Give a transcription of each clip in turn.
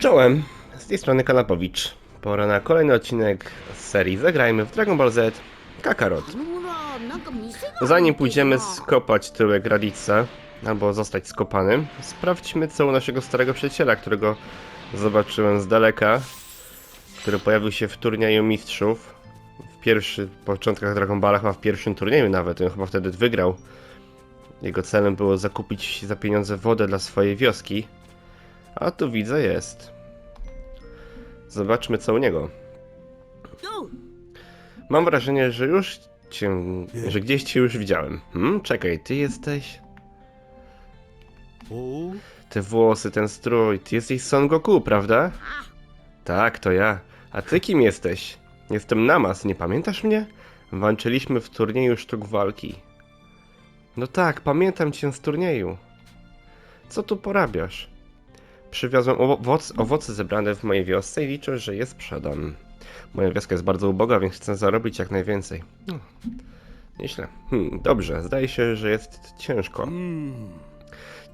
Czołem, z tej strony Kanapowicz. Pora na kolejny odcinek z serii Zagrajmy w Dragon Ball Z Kakarot. Zanim pójdziemy skopać tyłek Radica, albo zostać skopanym, sprawdźmy co u naszego starego przyjaciela, którego zobaczyłem z daleka, który pojawił się w turnieju mistrzów. W pierwszych początkach Dragon Balla, chyba w pierwszym turnieju nawet, on chyba wtedy wygrał. Jego celem było zakupić za pieniądze wodę dla swojej wioski. A tu widzę jest. Zobaczmy co u niego. No. Mam wrażenie, że już cię, że gdzieś cię już widziałem. Hmm, czekaj, ty jesteś? Te włosy, ten strój, ty jesteś Son Goku, prawda? Tak, to ja. A ty kim jesteś? Jestem Namas, nie pamiętasz mnie? Walczyliśmy w turnieju sztuk walki. No tak, pamiętam cię z turnieju. Co tu porabiasz? Przywiozłem owoc, owoce zebrane w mojej wiosce i liczę, że je sprzedam. Moja wioska jest bardzo uboga, więc chcę zarobić jak najwięcej. No, nieźle. Hmm, dobrze, zdaje się, że jest ciężko.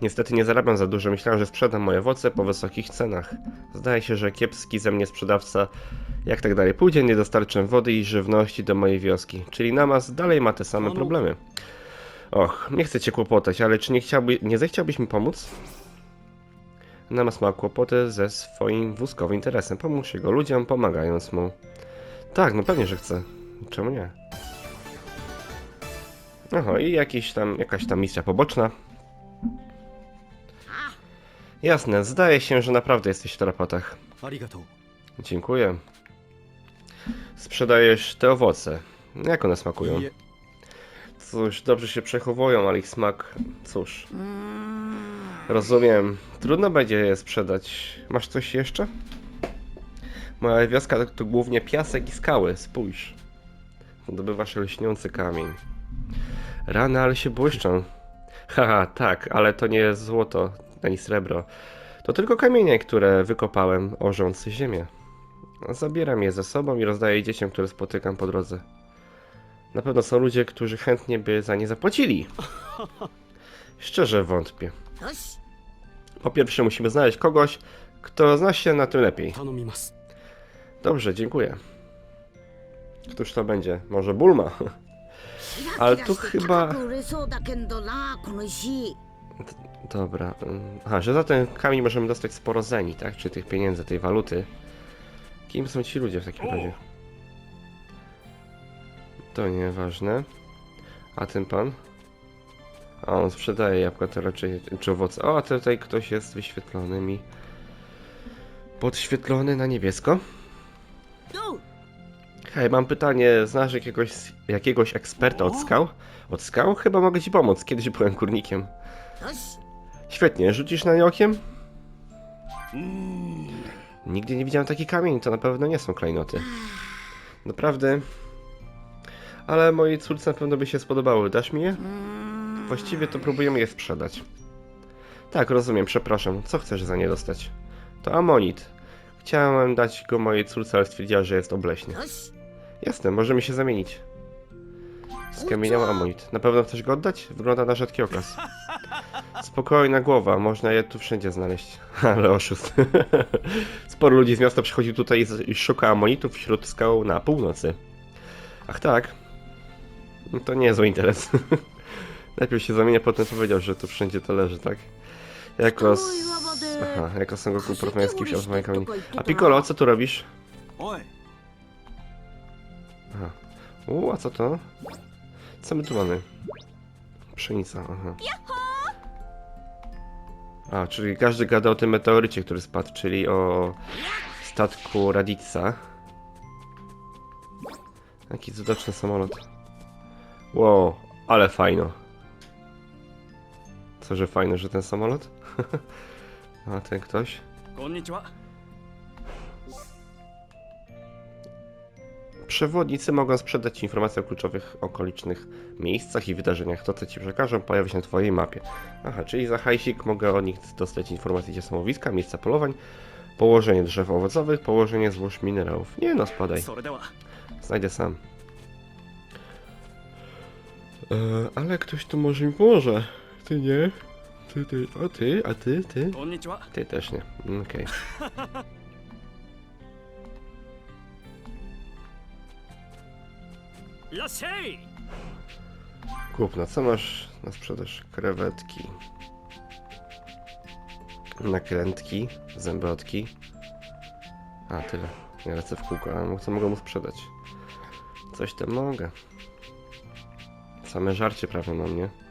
Niestety nie zarabiam za dużo. Myślałem, że sprzedam moje owoce po wysokich cenach. Zdaje się, że kiepski ze mnie sprzedawca, jak tak dalej pójdzie, nie dostarczę wody i żywności do mojej wioski. Czyli Namas dalej ma te same Halo? problemy. Och, nie chcę cię kłopotać, ale czy nie, chciałby, nie zechciałbyś mi pomóc? Namas ma kłopoty ze swoim wózkowym interesem. Pomóż jego ludziom, pomagając mu. Tak, no pewnie, że chce. Czemu nie? Aha, i jakiś tam, jakaś tam misja poboczna. Jasne, zdaje się, że naprawdę jesteś w tarapatach. Dziękuję. Sprzedajesz te owoce. Jak one smakują? Cóż, dobrze się przechowują, ale ich smak... Cóż. Mm rozumiem. Trudno będzie je sprzedać. Masz coś jeszcze? Moja wioska to, to głównie piasek i skały, spójrz. Zdobywasz lśniący kamień. Rany, ale się błyszczą. Haha, tak, ale to nie jest złoto ani srebro. To tylko kamienie, które wykopałem, orząc ziemię. Zabieram je ze sobą i rozdaję dzieciom, które spotykam po drodze. Na pewno są ludzie, którzy chętnie by za nie zapłacili. Szczerze wątpię. Po pierwsze musimy znaleźć kogoś, kto zna się na tym lepiej. Dobrze, dziękuję. Któż to będzie? Może Bulma? Ale tu chyba... Dobra. Mm, aha, że za ten kamień możemy dostać sporo zeni, tak? Czy tych pieniędzy, tej waluty. Kim są ci ludzie w takim razie? To nieważne. A ten pan? A on sprzedaje jabłka to raczej, czy owoce. O, a tutaj ktoś jest wyświetlony mi. Podświetlony na niebiesko. Hej, mam pytanie, znasz jakiegoś, jakiegoś eksperta od skał? Od skał? Chyba mogę ci pomóc, kiedyś byłem kurnikiem. Świetnie, rzucisz na nie okiem? Nigdy nie widziałem taki kamień, to na pewno nie są klejnoty. Naprawdę. Ale mojej córce na pewno by się spodobały, dasz mi je? Właściwie to próbujemy je sprzedać. Tak, rozumiem, przepraszam. Co chcesz za nie dostać? To amonit. Chciałem dać go mojej córce, ale stwierdziła, że jest obleśny. Jasne, możemy się zamienić. Skamieniał amonit. Na pewno chcesz go oddać? Wygląda na rzadki okaz. Spokojna głowa, można je tu wszędzie znaleźć. Ale oszust. Sporo ludzi z miasta przychodzi tutaj i szuka amonitów wśród skał na północy. Ach tak. No to nie niezły interes. Najpierw się zamienia, potem powiedział, że tu wszędzie to leży, tak? Jako... S... Aha, jako Son Goku porozmawiać z kimś o swoim kamieniu. A Piccolo, co tu robisz? Aha. U, a co to? Co my tu mamy? Pszenica, aha. A, czyli każdy gada o tym meteorycie, który spadł, czyli o statku Radica. Jaki cudowny samolot. Wow, ale fajno. Co, że fajny, że ten samolot? A ten ktoś? Przewodnicy mogą sprzedać informacje o kluczowych okolicznych miejscach i wydarzeniach. To, co Ci przekażą, pojawi się na Twojej mapie. Aha, czyli za hajsik mogę o nich dostać informacje, gdzie są miejsca polowań, położenie drzew owocowych, położenie złóż minerałów. Nie no, spadaj. Znajdę sam. E, ale ktoś tu może mi pomoże. Ty nie? Ty, ty, o ty, a ty, ty? Ty też nie, mm, okej. Kup, na co masz na sprzedaż? Krewetki. Nakrętki, zębotki. A, tyle. Nie lecę w kółko, ale co mogę mu sprzedać? Coś tam mogę. Same żarcie prawie mam, nie?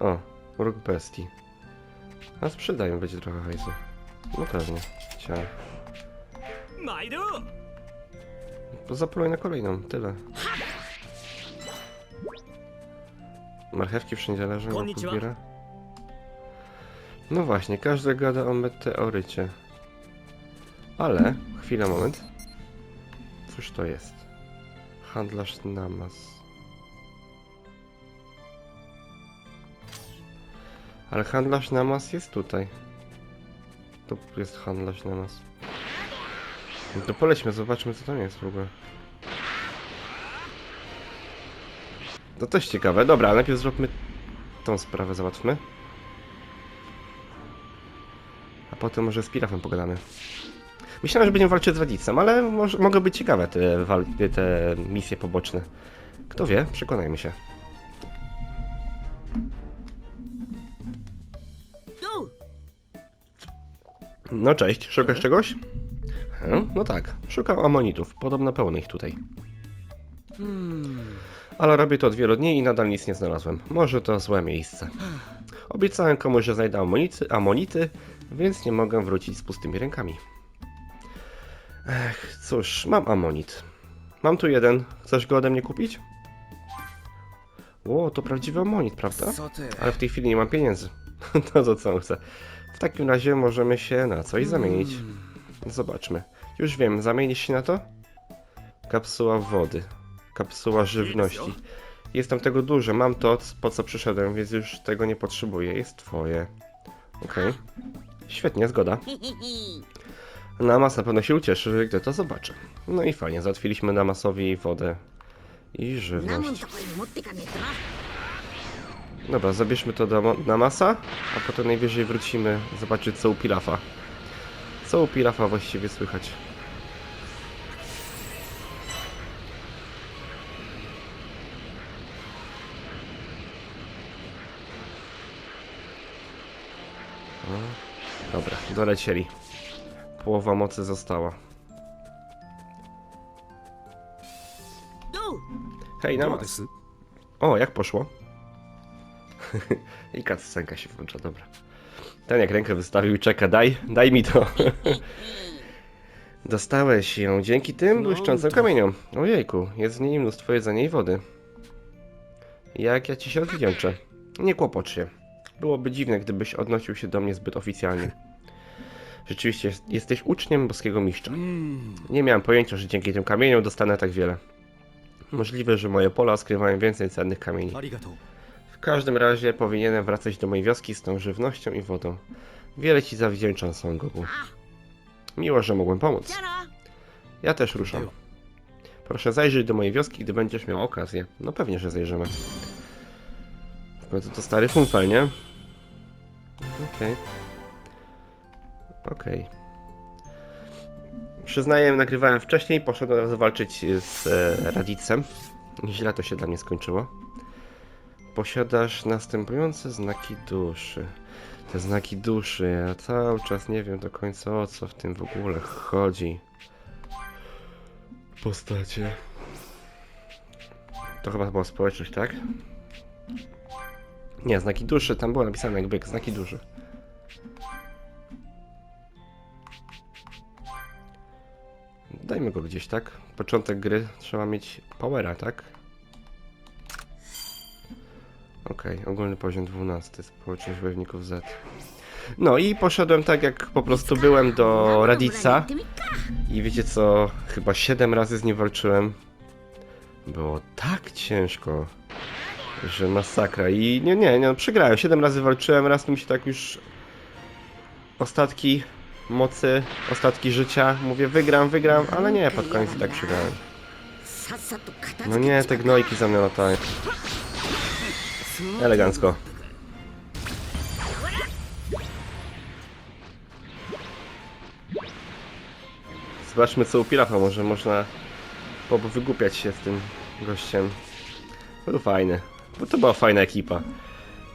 O, róg bestii. A sprzedają, będzie trochę hajsu. No pewnie. Ciao. zapoluj na kolejną, tyle. Marchewki wszędzie leżą, podbiera. No właśnie, każdy gada o meteorycie. Ale, chwila, moment. Cóż to jest? Handlarz Namas. Ale handlarz Namas jest tutaj. To jest handlarz Namas. No to polećmy, zobaczmy co tam jest w ogóle. To też ciekawe. Dobra, najpierw zróbmy tą sprawę, załatwmy. A potem może z Pirafem pogadamy. Myślałem, że będziemy walczyć z Radicem, ale może, mogą być ciekawe te, te misje poboczne. Kto wie, przekonajmy się. No cześć, szukasz czegoś? He? No tak, szukam amonitów, podobno pełno ich tutaj. Ale robię to od wielu dni i nadal nic nie znalazłem. Może to złe miejsce. Obiecałem komuś, że znajdę amonity, amonity, więc nie mogę wrócić z pustymi rękami. Ech, cóż, mam amonit. Mam tu jeden. Chcesz go ode mnie kupić? Ło, to prawdziwy amonit, prawda? Ale w tej chwili nie mam pieniędzy. to co co chcę takim razie możemy się na coś hmm. zamienić. Zobaczmy. Już wiem, zamienisz się na to? Kapsuła wody. Kapsuła żywności. Jest tam tego dużo, mam to, po co przyszedłem, więc już tego nie potrzebuję. Jest twoje. Okej. Okay. Świetnie, zgoda. Namas na pewno się ucieszy, gdy to zobaczę. No i fajnie, załatwiliśmy Namasowi wodę i żywność. Dobra, zabierzmy to do, na masa, a potem najwyżej wrócimy zobaczyć co u Pilafa. Co u Pilafa właściwie słychać. Dobra, dolecieli. Połowa mocy została. Hej, na. O, jak poszło? I cutscenka się włącza, dobra. Ten jak rękę wystawił, czeka, daj, daj mi to. Dostałeś ją dzięki tym No, błyszczącym to- kamieniom. Ojejku, jest w niej mnóstwo jedzenia i wody. Jak ja ci się odwdzięczę. Nie kłopocz się. Byłoby dziwne, gdybyś odnosił się do mnie zbyt oficjalnie. Rzeczywiście, jest- jesteś uczniem boskiego mistrza. うーん Nie miałem pojęcia, że dzięki tym kamieniom dostanę tak wiele. Możliwe, że moje pola skrywają więcej cennych kamieni. W każdym razie powinienem wracać do mojej wioski z tą żywnością i wodą. Wiele ci zawdzięczam, Son Goku. Miło, że mogłem pomóc. Ja też ruszam. Proszę zajrzeć do mojej wioski, gdy będziesz miał okazję. No pewnie, że zajrzymy. W końcu to stary funfel, nie? Okej. Okay. Okej. Okay. Przyznaję, nagrywałem wcześniej, poszedłem od razu walczyć z e, Radicem. Źle to się dla mnie skończyło. Posiadasz następujące znaki duszy. Te znaki duszy, ja cały czas nie wiem do końca o co w tym w ogóle chodzi. Postacie. To chyba była społeczność, tak? Nie, znaki duszy, tam było napisane jakby jak znaki duszy. Dajmy go gdzieś, tak? Początek gry trzeba mieć powera, tak? Okej, okay, ogólny poziom 12, społeczność wojowników Z. No i poszedłem tak jak po prostu byłem do Radica. I wiecie co, chyba 7 razy z nim walczyłem. Było tak ciężko, że masakra. I nie, nie, nie, no przegrałem. 7 razy walczyłem, raz mi się tak już ostatki mocy, ostatki życia. Mówię, wygram, wygram, ale nie, pod koniec tak przegrałem. No nie, te gnojki za mną latają. Elegancko. Zobaczmy co u Pilafa, może można wygłupiać się z tym gościem. Był fajny, bo to była fajna ekipa.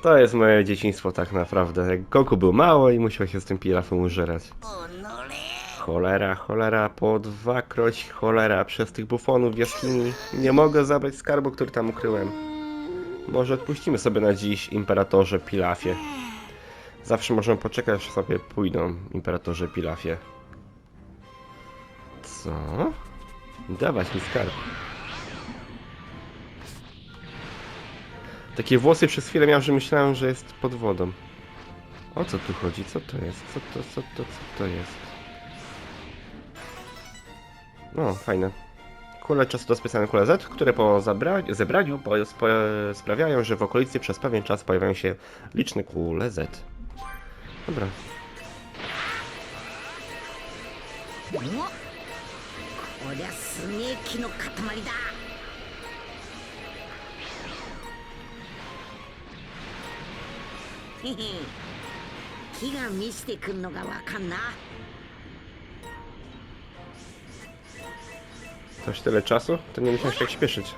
To jest moje dzieciństwo tak naprawdę. Jak Goku był mało i musiał się z tym Pilafem użerać. Cholera, cholera, po dwa kroć cholera przez tych bufonów w jaskini. Nie mogę zabrać skarbu, który tam ukryłem. Może odpuścimy sobie na dziś Imperatorze Pilafie. Zawsze możemy poczekać, aż sobie pójdą Imperatorze Pilafie. Co? Dawać mi skarb. Takie włosy przez chwilę miałem, że myślałem, że jest pod wodą. O co tu chodzi? Co to jest? Co to, co to, co to jest? No, fajne. Kule czasu do specjalne kule Z, które po zabra- zebraniu po, spo, sprawiają, że w okolicy przez pewien czas pojawiają się liczne kule Z. Dobra. おこりゃすげえ木の塊だへへ木が見せてくんのがわかんな Coś tyle czasu? To nie musiałem się tak śpieszyć.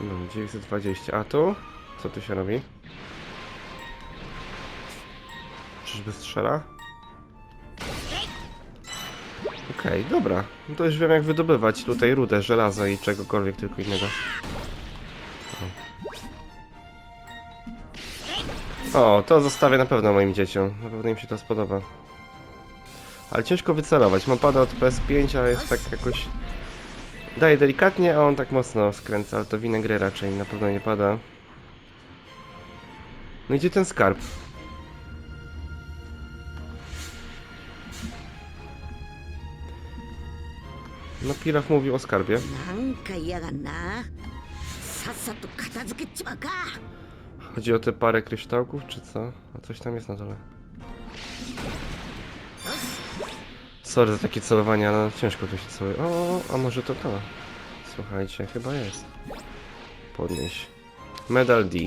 No, 920. A tu? Co tu się robi? Czyżby strzela? Okej, dobra. No to już wiem jak wydobywać tutaj rudę, żelaza i czegokolwiek tylko innego. To zostawię na pewno moim dzieciom. Na pewno im się to spodoba. Ale ciężko wycelować. Mam pada od PS5, ale jest tak jakoś... Daje delikatnie, a on tak mocno skręca, ale to winę gry raczej na pewno nie pada. No i gdzie ten skarb? No Pilaf mówił o skarbie. Chodzi o te parę kryształków, czy co? A coś tam jest na dole. Sorry za takie celowanie, ale ciężko tu się celuje. O, a może to to? Słuchajcie, chyba jest. Podnieś. Medal D.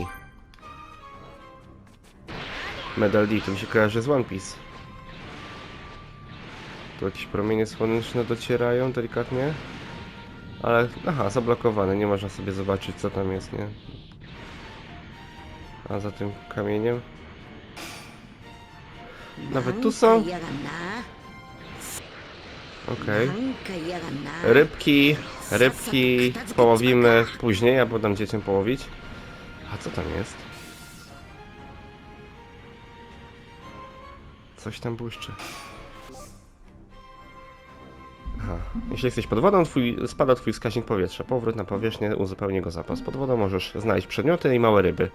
Medal D, to mi się kojarzy z One Piece. Tu jakieś promienie słoneczne docierają delikatnie. Ale, aha, zablokowane, nie można sobie zobaczyć co tam jest, nie? A za tym kamieniem. Nawet tu są. Okej. Rybki, rybki połowimy później, a potem dzieciom połowić. A co tam jest? Coś tam błyszczy. Aha. Jeśli jesteś pod wodą, twój, spada twój wskaźnik powietrza. Powrót na powierzchnię uzupełni go zapas. Pod wodą możesz znaleźć przedmioty i małe ryby.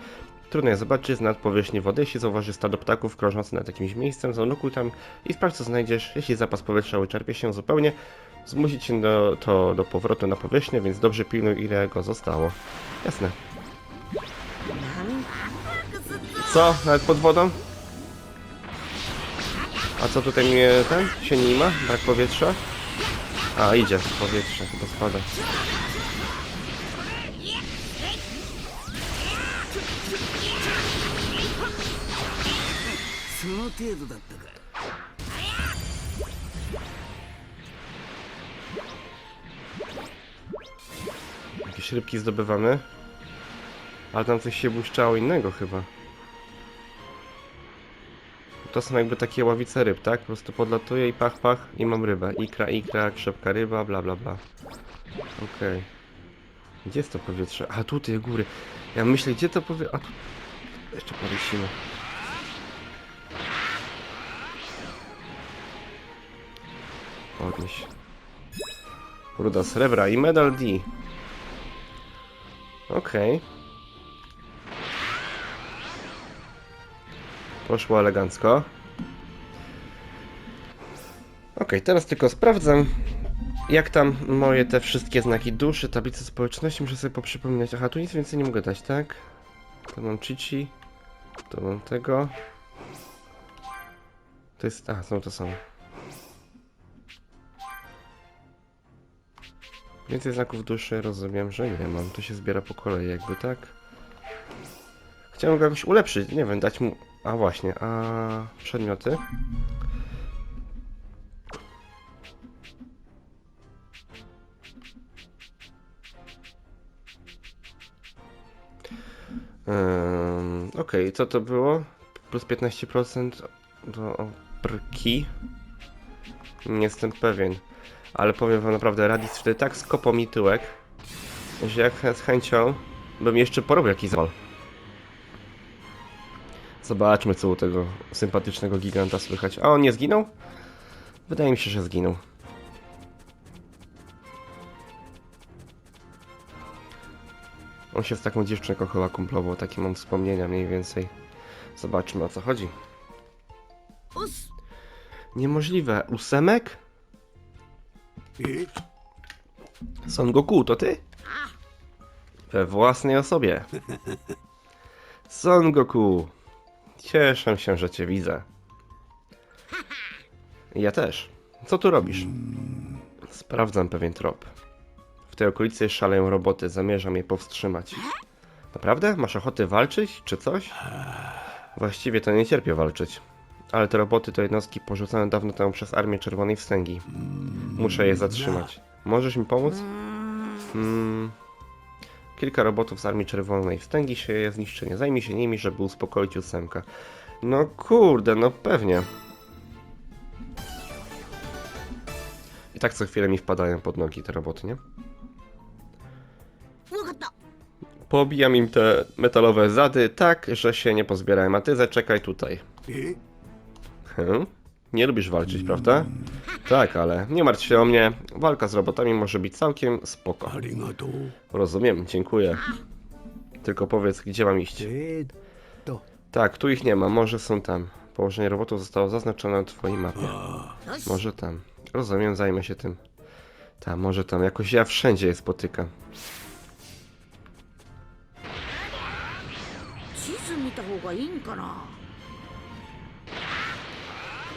Trudno je zobaczyć nad powierzchni wody. Jeśli zauważysz stado ptaków krążące nad jakimś miejscem, zanukuj tam i sprawdź co znajdziesz. Jeśli zapas powietrza wyczerpie się zupełnie, zmusić się do, to do powrotu na powierzchnię, więc dobrze pilnuj ile go zostało. Jasne. Co? Nawet pod wodą? A co tutaj mnie ten? Się nie ma? Brak powietrza? A, idzie w powietrze, chyba spada. Jakieś rybki zdobywamy. Ale tam coś się błyszczało innego chyba. To są jakby takie ławice ryb, tak? Po prostu podlatuję i pach, pach i mam rybę. Ikra, ikra, krzepka ryba, bla, bla, bla. Okej. Gdzie jest to powietrze? A, tutaj, góry. Ja myślę, gdzie to powietrze... A, tu... Jeszcze powiesimy. Podnieś. Ruda srebra i medal D. Okej. Poszło elegancko. Okej, teraz tylko sprawdzam, jak tam moje te wszystkie znaki duszy, tablice społeczności, muszę sobie poprzypominać. Aha, tu nic więcej nie mogę dać, tak? To mam Chichi, to mam tego. To jest... A, są to samo. Więcej znaków duszy rozumiem, że nie mam. To się zbiera po kolei jakby, tak? Chciałem go jakoś ulepszyć, nie wiem, dać mu... A właśnie, a przedmioty? Ym, Okej, co to było? Plus 15% do brki? Nie jestem pewien. Ale powiem wam naprawdę, Radis wtedy tak skopał mi tyłek, że jak z chęcią bym jeszcze porobił jakiś zawal. Zobaczmy, co u tego sympatycznego giganta słychać. A on nie zginął? Wydaje mi się, że zginął. On się z taką dziewczynką chyba kumplował, takie mam wspomnienia mniej więcej. Zobaczmy o co chodzi. Niemożliwe. Ósemek? Son Goku, to ty? We własnej osobie. Son Goku. Cieszę się, że cię widzę. Ja też. Co tu robisz? Sprawdzam pewien trop. W tej okolicy szaleją roboty, zamierzam je powstrzymać. Naprawdę? Masz ochotę walczyć, czy coś? Właściwie to nie cierpię walczyć. Ale te roboty to jednostki porzucone dawno temu przez Armię Czerwonej Wstęgi. Muszę je zatrzymać. Możesz mi pomóc? Mm. Kilka robotów z Armii Czerwonej wstęgi się je zniszczenie. Zajmij się nimi, żeby uspokoić ósemkę. No kurde, no pewnie. I tak co chwilę mi wpadają pod nogi te roboty, nie? Pobijam im te metalowe zady tak, że się nie pozbierałem. A ty zaczekaj tutaj. Hmm? Nie lubisz walczyć, prawda? Tak, ale nie martw się o mnie. Walka z robotami może być całkiem spoko. Rozumiem, dziękuję. Tylko powiedz, gdzie mam iść. Tak, tu ich nie ma, może są tam. Położenie robotów zostało zaznaczone na twojej mapie. Może tam. Rozumiem, zajmę się tym. Tak, może tam. Jakoś ja wszędzie je spotykam.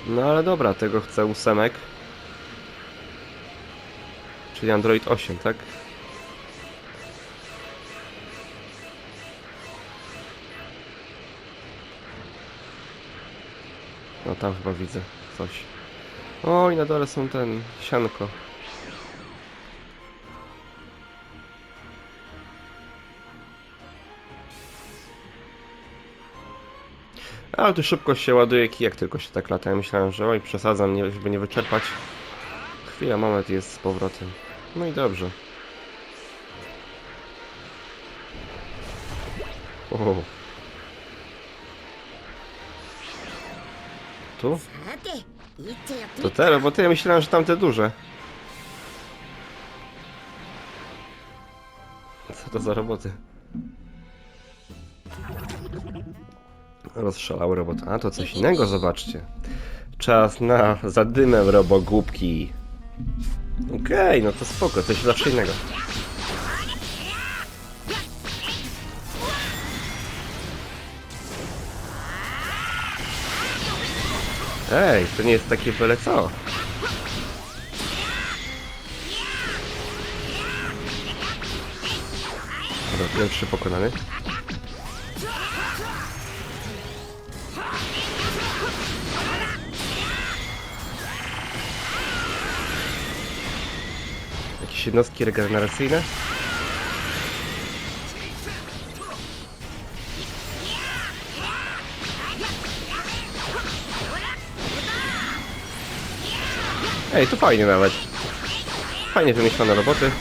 No ale dobra, tego chce ósemek. Czyli Android 8, tak? No tam chyba widzę coś. Oj, na dole są ten sianko. Ale tu szybko się ładuje kijek, tylko się tak lata. Ja myślałem, że oj, przesadzam, żeby nie wyczerpać. Chwila, moment jest z powrotem. No i dobrze. O. Tu? To te roboty, ja myślałem, że tamte duże. Co to za roboty? Rozszalały robot. A to coś innego, zobaczcie. Czas na zadymę robogłupki. Okej, no to spoko, coś zawsze innego. Ej, to nie jest takie byle co. Dobra, pierwszy pokonany. Jednostki regeneracyjne? Ej, to fajnie nawet. Fajnie wymyślone roboty.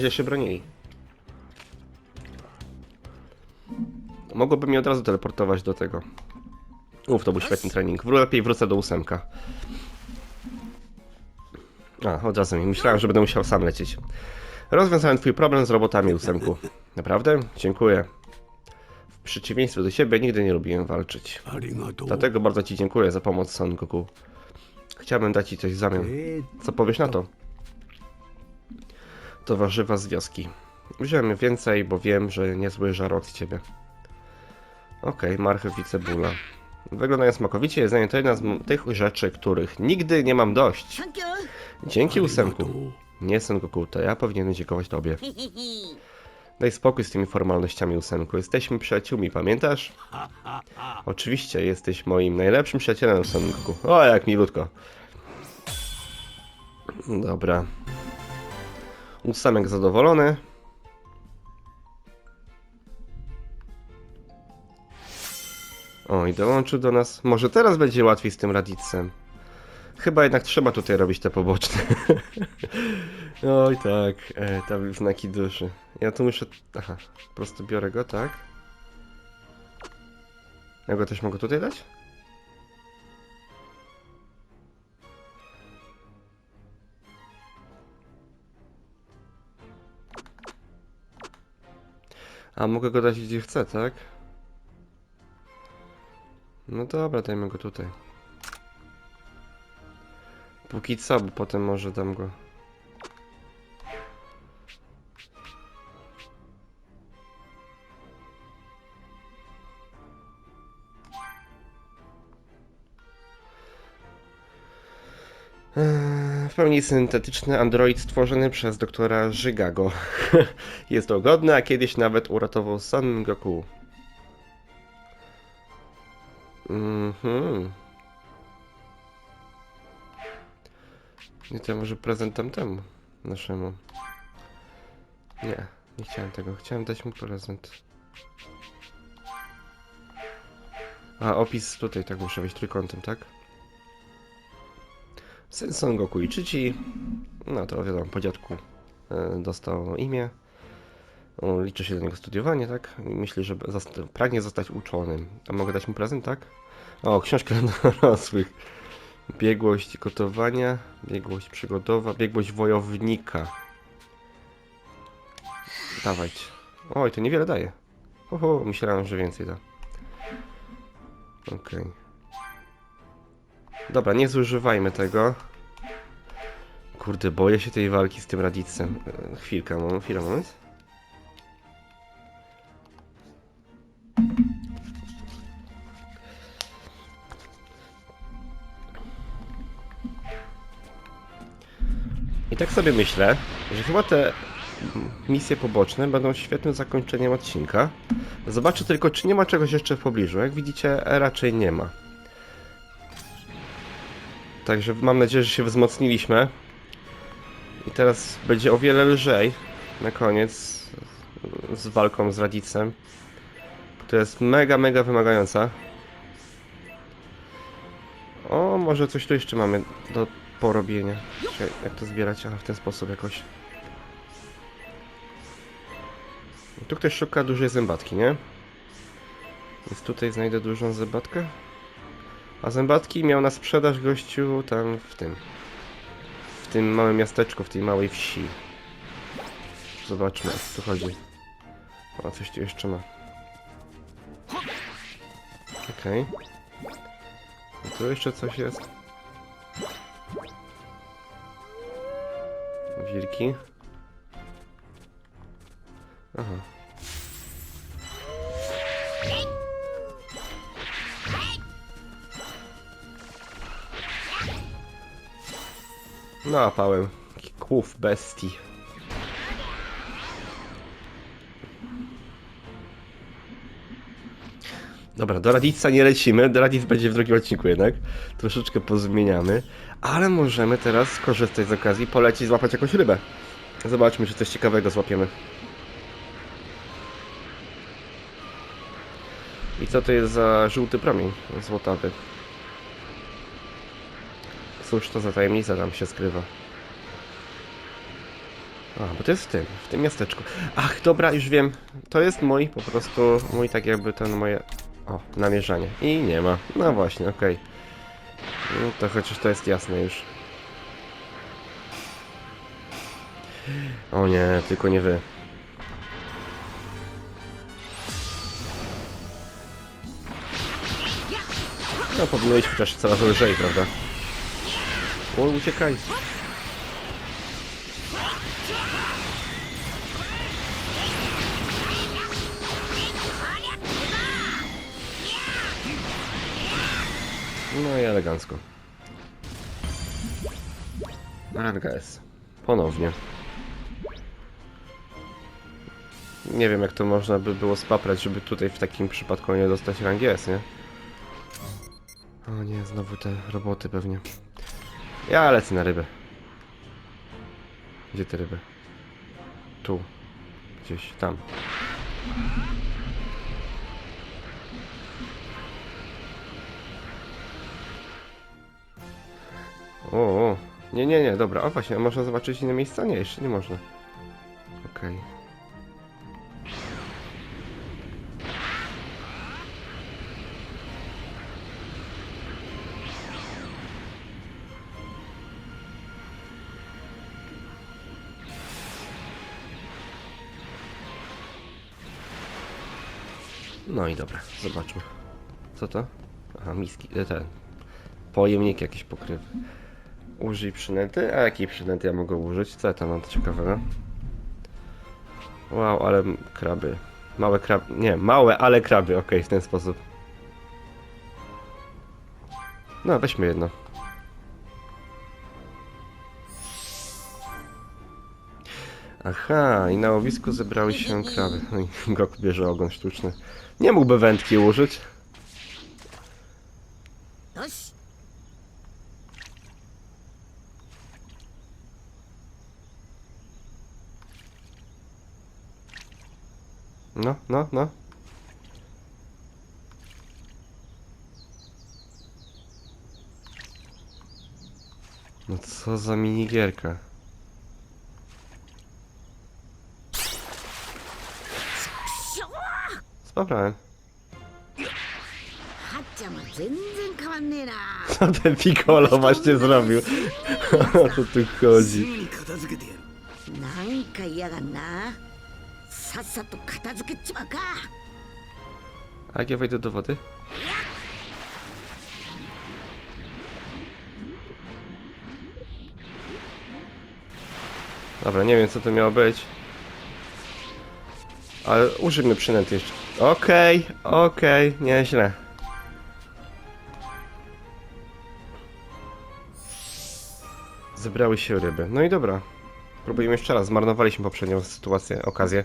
nieźle się bronili. Mogłoby mnie od razu teleportować do tego. Uf, to był świetny trening. Lepiej wrócę do ósemka. A, od razu mi. Myślałem, że będę musiał sam lecieć. Rozwiązałem twój problem z robotami, ósemku. Naprawdę? Dziękuję. W przeciwieństwie do siebie nigdy nie lubiłem walczyć. Dlatego bardzo ci dziękuję za pomoc, Son Goku. Chciałbym dać ci coś w zamian. Co powiesz na to? to warzywa z wioski. Wziąłem więcej, bo wiem, że niezły żar od ciebie. Okej, okay, marchew i cebula. Wyglądają smakowicie, jest to jedna z tych rzeczy, których nigdy nie mam dość. Dzięki ósemku. Nie jestem Goku, to ja powinienem dziękować tobie. Daj spokój z tymi formalnościami, ósemku. Jesteśmy przyjaciółmi, pamiętasz? Oczywiście, jesteś moim najlepszym przyjacielem, ósemku. O, jak milutko. Dobra. Ósemek zadowolony. O, i dołączył do nas. Może teraz będzie łatwiej z tym radicem. Chyba jednak trzeba tutaj robić te poboczne. Oj tak, e, tam znaki duszy. Ja tu muszę... Aha, po prostu biorę go, tak? Ja go też mogę tutaj dać? A mogę go dać gdzie chcę, tak? No dobra, dajmy go tutaj. Póki co, bo potem może dam go. Pełni syntetyczny android stworzony przez doktora Żygago. Jest dogodny, a kiedyś nawet uratował Son Goku. Mhm. Nie to może prezent tamtemu naszemu. Nie, nie chciałem tego. Chciałem dać mu prezent. A, opis tutaj tak muszę być trójkątem, tak? Syn Son Goku Ichichi. No to wiadomo, po dziadku e, dostał imię. On liczy się do niego studiowanie, tak? I Myśli, że pragnie zostać uczonym. A mogę dać mu prezent, tak? O, książka dla dorosłych. Biegłość gotowania, biegłość przygodowa, biegłość wojownika. Dawajcie. Oj, to niewiele daje. Oho, myślałem, że więcej da. Okej. Dobra, nie zużywajmy tego. Kurde, boję się tej walki z tym radicem. E, Chwilkę, moment, chwilę, moment. I tak sobie myślę, że chyba te misje poboczne będą świetnym zakończeniem odcinka. Zobaczę tylko, czy nie ma czegoś jeszcze w pobliżu. Jak widzicie, raczej nie ma. Także mam nadzieję, że się wzmocniliśmy. I teraz będzie o wiele lżej na koniec z walką z Radicem, która jest mega, mega wymagająca. O, może coś tu jeszcze mamy do porobienia. Jak to zbierać? Aha, w ten sposób jakoś. Tu ktoś szuka dużej zębatki, nie? Więc tutaj znajdę dużą zębatkę. A zębatki miał na sprzedaż gościu tam w tym. W tym małym miasteczku, w tej małej wsi. Zobaczmy, o co tu chodzi. O, coś tu jeszcze ma. Okej. Okay. Tu jeszcze coś jest. Wilki. Aha. Napałem. Kłów bestii. Dobra, do Radica nie lecimy, do Radic będzie w drugim odcinku jednak. Troszeczkę pozmieniamy. Ale możemy teraz skorzystać z okazji, polecić, złapać jakąś rybę. Zobaczmy, czy coś ciekawego złapiemy. I co to jest za żółty promień złotawy? Cóż to za tajemnica tam się skrywa? A, bo to jest w tym, w tym miasteczku. Ach, dobra, już wiem. To jest mój, po prostu, mój tak jakby ten moje... O, namierzanie. I nie ma. No właśnie, okej. No to chociaż to jest jasne już. O nie, tylko nie wy. No, powinno iść chociaż coraz lżej, prawda? O, uciekaj. No i elegancko. Ranga S. Ponownie. Nie wiem jak to można by było spaprać, żeby tutaj w takim przypadku nie dostać rangi S, nie? O nie, znowu te roboty pewnie. Ja lecę na rybę. Gdzie te ryby? Tu. Gdzieś tam. O, o. Nie, nie, nie, dobra. O właśnie, można zobaczyć inne miejsca? Nie, jeszcze nie można. Okej. No i dobra, zobaczmy. Co to? Aha, miski, e, ten. Pojemnik jakiś pokrywy. Użyj przynęty? A jakiej przynęty ja mogę użyć? Co ja tam mam ciekawego? Wow, ale kraby. Małe kraby. Nie, małe, ale kraby. Okej, w ten sposób. No, weźmy jedno. Aha, i na łowisku zebrały się kraby. No i Gok bierze ogon sztuczny. Nie mógłby wędki użyć. No, no, no. No co za minigierka. Sprawałem. はっちゃんは全然変わんねえな Co ten Piccolo właśnie zrobił? O co tu す chodzi? ぐに片付けてやるなんか嫌がんなさっさと片付けちまうか A jak ja wejdę do wody? Dobra, nie wiem co to miało być. Ale użyjmy przynęty jeszcze. Okej, okej, nieźle. Zebrały się ryby. No i dobra. Próbujemy jeszcze raz. Zmarnowaliśmy poprzednią sytuację, okazję.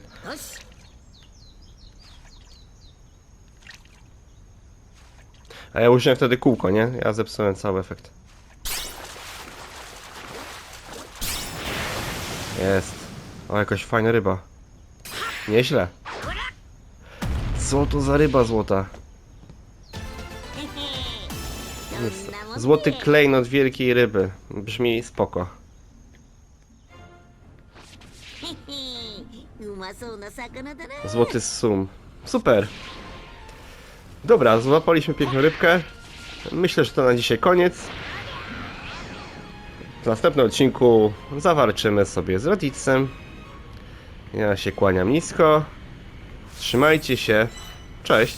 A ja użyłem wtedy kółko, nie? Ja zepsułem cały efekt. Jest. O, jakaś fajna ryba. Nieźle. Co to za ryba złota? Złoty klejnot wielkiej ryby. Brzmi spoko. Złoty sum. Super. Dobra, złapaliśmy piękną rybkę. Myślę, że to na dzisiaj koniec. W następnym odcinku zawarczymy sobie z rodzicem. Ja się kłaniam nisko. Trzymajcie się. Cześć.